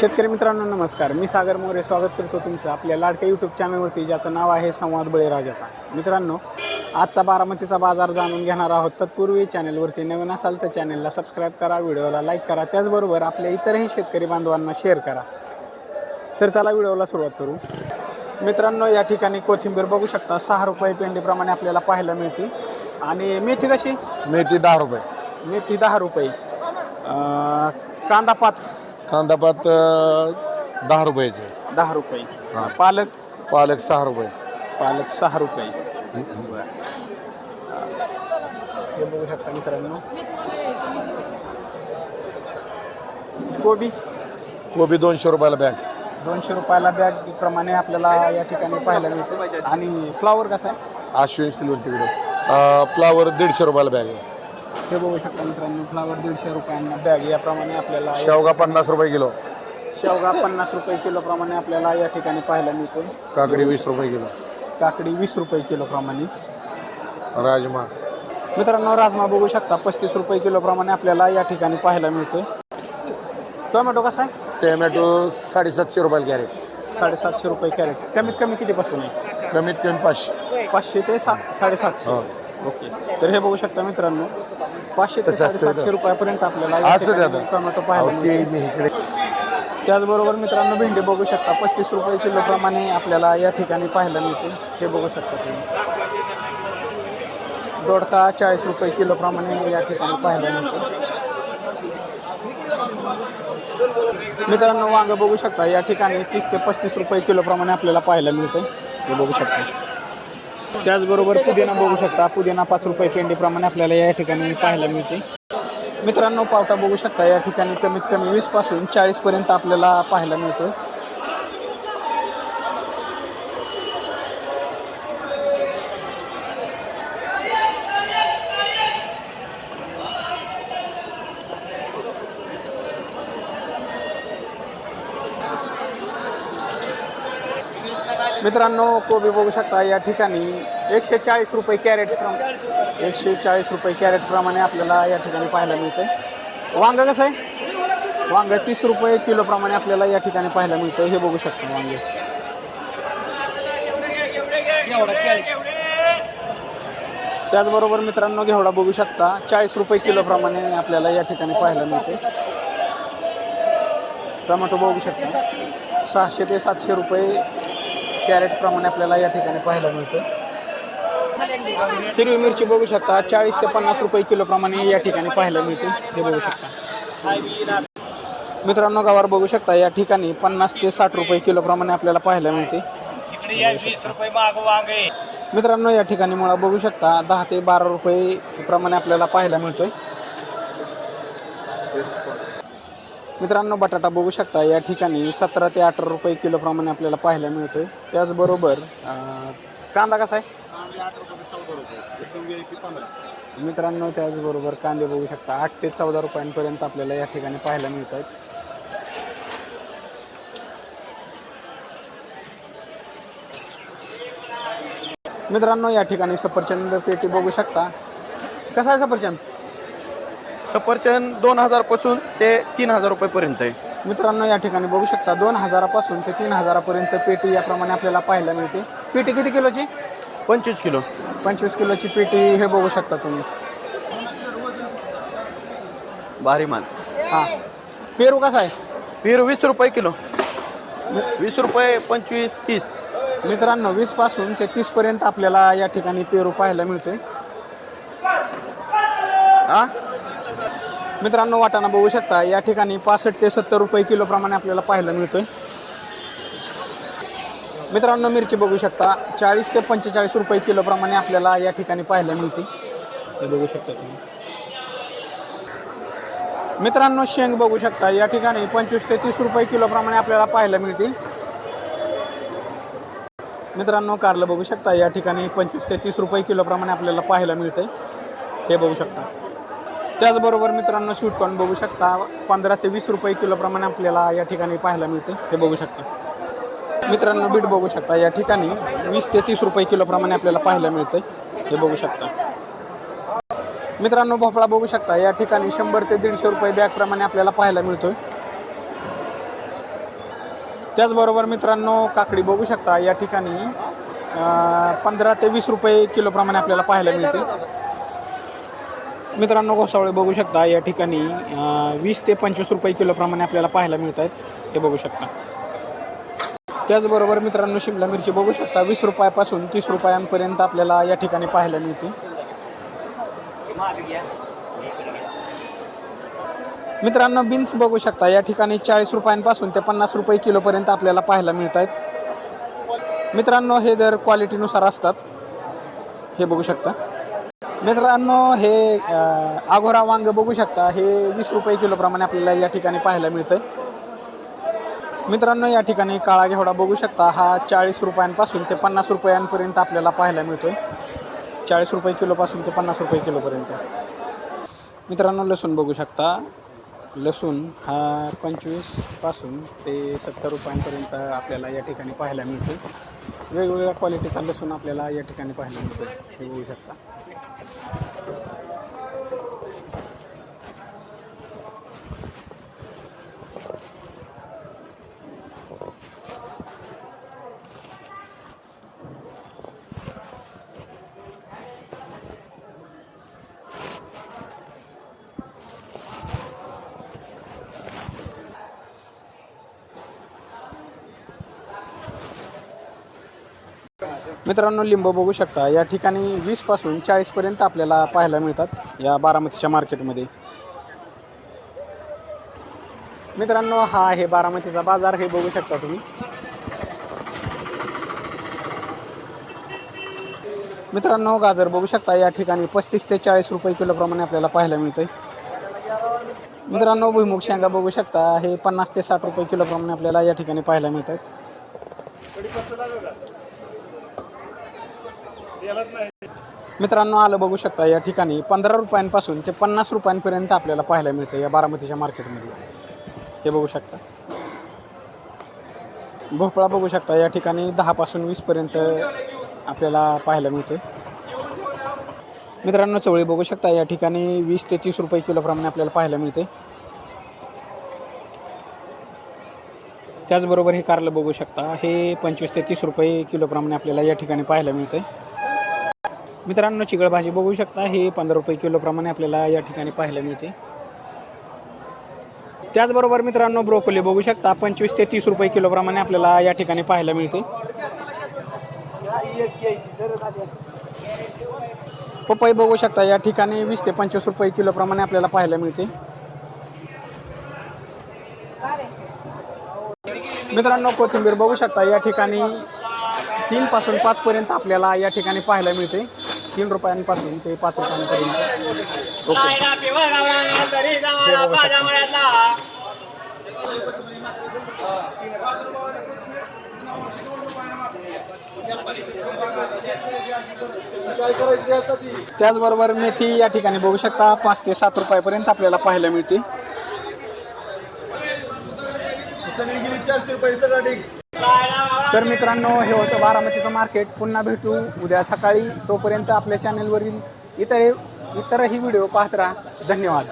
शेतकरी मित्रांनो नमस्कार. मी सागर मोरे स्वागत करतो तुमचं आपल्या लाडक्या यूट्यूब चॅनलवरती ज्याचं नाव आहे संवाद बळीराजाचा मित्रांनो आजचा बारामतीचा बाजार जाणून घेणार आहोत. तत्पूर्वी चॅनलवरती नवीन असाल तर चॅनलला सबस्क्राईब करा व्हिडिओला लाईक करा त्याचबरोबर आपल्या इतरही शेतकरी बांधवांना शेअर करा. तर चला व्हिडिओला सुरुवात करू. मित्रांनो या ठिकाणी कोथिंबीर बघू शकता. सहा रुपये पेंडीप्रमाणे आपल्याला पाहायला मिळते आणि मेथी कशी? मेथी दहा रुपये. मेथी दहा रुपये. कांदा पात. कांदापात अं, दहा रुपयाचे. दहा रुपये. पालक? पालक सहा रुपये. पालक सहा रुपये. हे बघू शकता मित्रांनो. कोबी? कोबी दोनशे रुपयाला बॅग दोनशे रुपयाला बॅग प्रमाणे आपल्याला या ठिकाणी पाहायला मिळते. आणि फ्लावर कसा आहे? आश्विन सिल्वर तिकडे. फ्लावर दीडशे रुपयाला बॅग आहे. हे बघू शकता मित्रांनो फ्लावर दीडशे रुपयांना बॅग याप्रमाणे आपल्याला शेवगा पन्नास रुपये किलो. शेवगा पन्नास रुपये किलो प्रमाणे आपल्याला या ठिकाणी पाहायला मिळतो काकडी वीस रुपये किलो. काकडी वीस रुपये किलो प्रमाणे. राजमा. मित्रांनो राजमा बघू शकता पस्तीस रुपये किलो प्रमाणे आपल्याला या ठिकाणी पाहायला मिळतोय. टोमॅटो कसा आहे? टोमॅटो साडेसातशे रुपयाला कॅरेट. साडेसातशे रुपये कॅरेट. कमीत कमी कितीपासून आहे? कमीत कमी पाचशे. पाचशे ते सात साडेसातशे. हो. ओके. तर हे बघू शकता मित्रांनो पाचशे ते. रुपयापर्यंत आपल्याला या असं ठिकाणी द्या टोमॅटो पाहायला मिळतो मी इकडे त्याचबरोबर मित्रांनो भेंडी बघू शकता. पस्तीस रुपये किलो प्रमाणे आपल्याला या ठिकाणी पाहायला मिळते. हे बघू शकता तुम्ही. दोडका चाळीस रुपये किलो प्रमाणे या ठिकाणी पाहायला मिळते. मित्रांनो वांग बघू शकता. या ठिकाणी तीस ते पस्तीस रुपये किलो प्रमाणे आपल्याला पाहायला मिळते. हे बघू शकता. त्याचबरोबर पुदिना बघू शकता. पुदिना पाच रुपये पेंडीप्रमाणे आपल्याला या ठिकाणी पाहायला मिळते. मित्रांनो पावटा बघू शकता. या ठिकाणी कमीत कमी वीसपासून चाळीस पर्यंत आपल्याला पाहायला मिळतो मित्रांनो कोबी बघू शकता या ठिकाणी एकशे चाळीस रुपये कॅरेट प्रम- एकशे चाळीस रुपये कॅरेट प्रमाणे आपल्याला या ठिकाणी पाहायला मिळते वांग कसं आहे? वांग तीस रुपये किलो प्रमाणे आपल्याला या ठिकाणी पाहायला मिळतं हे बघू शकता वांगे. त्याचबरोबर मित्रांनो घेवडा बघू शकता चाळीस रुपये किलो प्रमाणे आपल्याला या ठिकाणी पाहायला मिळते टोमॅटो बघू शकता सहाशे ते सातशे रुपये कॅरेट प्रमाणे आपल्याला या ठिकाणी पाहायला मिळतं. हिरवी मिरची बघू शकता चाळीस ते पन्नास रुपये किलो प्रमाणे या ठिकाणी पाहायला मिळते हे बघू शकता. मित्रांनो गवार बघू शकता या ठिकाणी पन्नास ते साठ रुपये किलो प्रमाणे आपल्याला पाहायला मिळते. मित्रांनो या ठिकाणी मुळा बघू शकता दहा ते बारा रुपये प्रमाणे आपल्याला पाहायला मिळतोय. मित्रांनो बटाटा बघू शकता या ठिकाणी सतरा ते अठरा रुपये किलो प्रमाणे आपल्याला पाहायला मिळतोय. त्याचबरोबर कांदा कसा आहे? मित्रांनो त्याचबरोबर कांदे बघू शकता आठ ते चौदा रुपयांपर्यंत आपल्याला या ठिकाणी पाहायला मिळत आहेत मित्रांनो या ठिकाणी सफरचंद पेटी बघू शकता. कसा आहे सफरचंद? सफरचंद दोन हजारपासून ते तीन हजार रुपयेपर्यंत आहे. मित्रांनो या ठिकाणी बघू शकता दोन हजारापासून ते तीन हजारापर्यंत पेटी याप्रमाणे आपल्याला पाहायला मिळते. पेटी किती किलोची? पंचवीस किलो. पंचवीस किलोची पेटी हे बघू शकता तुम्ही. भारी माल. हां. पेरू कसा आहे? पेरू वीस रुपये किलो. वीस रुपये पंचवीस तीस. मित्रांनो वीसपासून ते तीस पर्यंत आपल्याला या ठिकाणी पेरू पाहायला मिळतोय हा? मित्रांनो वाटाणा बघू शकता. या ठिकाणी पासष्ट ते सत्तर रुपये किलो प्रमाणे आपल्याला पाहायला मिळतोय. मित्रांनो मिरची बघू शकता. चाळीस ते पंचेचाळीस रुपये किलो प्रमाणे आपल्याला या ठिकाणी पाहायला मिळते हे बघू शकता तुम्ही. मित्रांनो शेंग बघू शकता. या ठिकाणी पंचवीस ते तीस रुपये किलो प्रमाणे आपल्याला पाहायला मिळते मित्रांनो कारलं बघू शकता. या ठिकाणी पंचवीस ते तीस रुपये किलो प्रमाणे आपल्याला पाहायला मिळते हे बघू शकता. त्याचबरोबर मित्रांनो स्वीटकॉर्न बघू शकता पंधरा ते वीस रुपये किलोप्रमाणे आपल्याला या ठिकाणी पाहायला मिळते. हे बघू शकता. मित्रांनो बीट बघू शकता. या ठिकाणी वीस ते तीस रुपये किलोप्रमाणे आपल्याला पाहायला मिळते. हे बघू शकता. मित्रांनो भोपळा बघू शकता. या ठिकाणी शंभर ते दीडशे रुपये बॅगप्रमाणे आपल्याला पाहायला मिळतोय. त्याचबरोबर मित्रांनो काकडी बघू शकता. या ठिकाणी पंधरा ते वीस रुपये किलोप्रमाणे आपल्याला पाहायला मिळते. मित्रांनो घोसावळे बघू शकता. या ठिकाणी वीस ते पंचवीस रुपये किलोप्रमाणे आपल्याला पाहायला मिळत आहेत हे बघू शकता. त्याचबरोबर मित्रांनो शिमला मिरची बघू शकता. वीस रुपयापासून तीस रुपयांपर्यंत आपल्याला या ठिकाणी पाहायला मिळते. मित्रांनो बीन्स बघू शकता. या ठिकाणी चाळीस रुपयांपासून ते पन्नास रुपये किलोपर्यंत आपल्याला पाहायला मिळत आहेत मित्रांनो हे दर क्वालिटीनुसार असतात. हे बघू शकता. मित्रांनो हे आघोरा वांग बघू शकता. हे वीस रुपये किलोप्रमाणे आपल्याला या ठिकाणी पाहायला मिळतं मित्रांनो या ठिकाणी काळा घेवडा बघू शकता. हा चाळीस रुपयांपासून ते पन्नास रुपयांपर्यंत आपल्याला पाहायला मिळतोय. चाळीस रुपये किलोपासून ते पन्नास रुपये किलोपर्यंत मित्रांनो लसूण बघू शकता. लसूण हा पंचवीसपासून ते सत्तर रुपयांपर्यंत आपल्याला या ठिकाणी पाहायला मिळतो वेगवेगळ्या क्वालिटीचा लसूण आपल्याला या ठिकाणी पाहायला मिळतो हे बघू शकता. मित्रांनो लिंबू बघू शकता. या ठिकाणी वीसपासून चाळीसपर्यंत आपल्याला पाहायला मिळतात या बारामतीच्या मार्केटमध्ये. मित्रांनो हा आहे बारामतीचा बाजार. हे बघू शकता तुम्ही. मित्रांनो गाजर बघू शकता. या ठिकाणी पस्तीस ते चाळीस रुपये किलोप्रमाणे आपल्याला पाहायला मिळतंय. मित्रांनो भुईमुग शेंगा बघू शकता. हे पन्नास ते साठ रुपये किलोप्रमाणे आपल्याला या ठिकाणी पाहायला मिळत आहेत मित्रांनो आलं बघू शकता या ठिकाणी पंधरा रुपयांपासून ते पन्नास रुपयांपर्यंत आपल्याला पाहायला मिळतं या बारामतीच्या मार्केटमध्ये. हे बघू शकता. भोपळा बघू शकता या ठिकाणी दहापासून वीसपर्यंत आपल्याला पाहायला मिळते मित्रांनो चवळी बघू शकता या ठिकाणी वीस ते तीस रुपये किलोप्रमाणे आपल्याला पाहायला मिळते त्याचबरोबर हे कारलं बघू शकता. हे पंचवीस ते तीस रुपये किलोप्रमाणे आपल्याला या ठिकाणी पाहायला मिळते मित्रांनो चिकळ भाजी बघू शकता. हे पंधरा रुपये किलोप्रमाणे आपल्याला या ठिकाणी पाहायला मिळते. त्याचबरोबर मित्रांनो ब्रोकोली बघू शकता. पंचवीस ते तीस रुपये किलोप्रमाणे आपल्याला या ठिकाणी पाहायला मिळते. पपई बघू शकता. या ठिकाणी वीस ते पंचवीस रुपये किलोप्रमाणे आपल्याला पाहायला मिळते. मित्रांनो कोथिंबीर बघू शकता. या ठिकाणी तीन पासून पाच पर्यंत आपल्याला या ठिकाणी पाहायला मिळते. तीन रुपयांपासून ते पाच रुपयांपर्यंत. त्याचबरोबर मेथी या ठिकाणी बघू शकता पाच ते सात रुपयापर्यंत आपल्याला पाहायला मिळते. तर मित्रांनो हे होतं बारामतीचं मार्केट. पुन्हा भेटू उद्या सकाळी. तोपर्यंत आपल्या चॅनलवरील इतर इतरही व्हिडिओ पाहत राहा. धन्यवाद.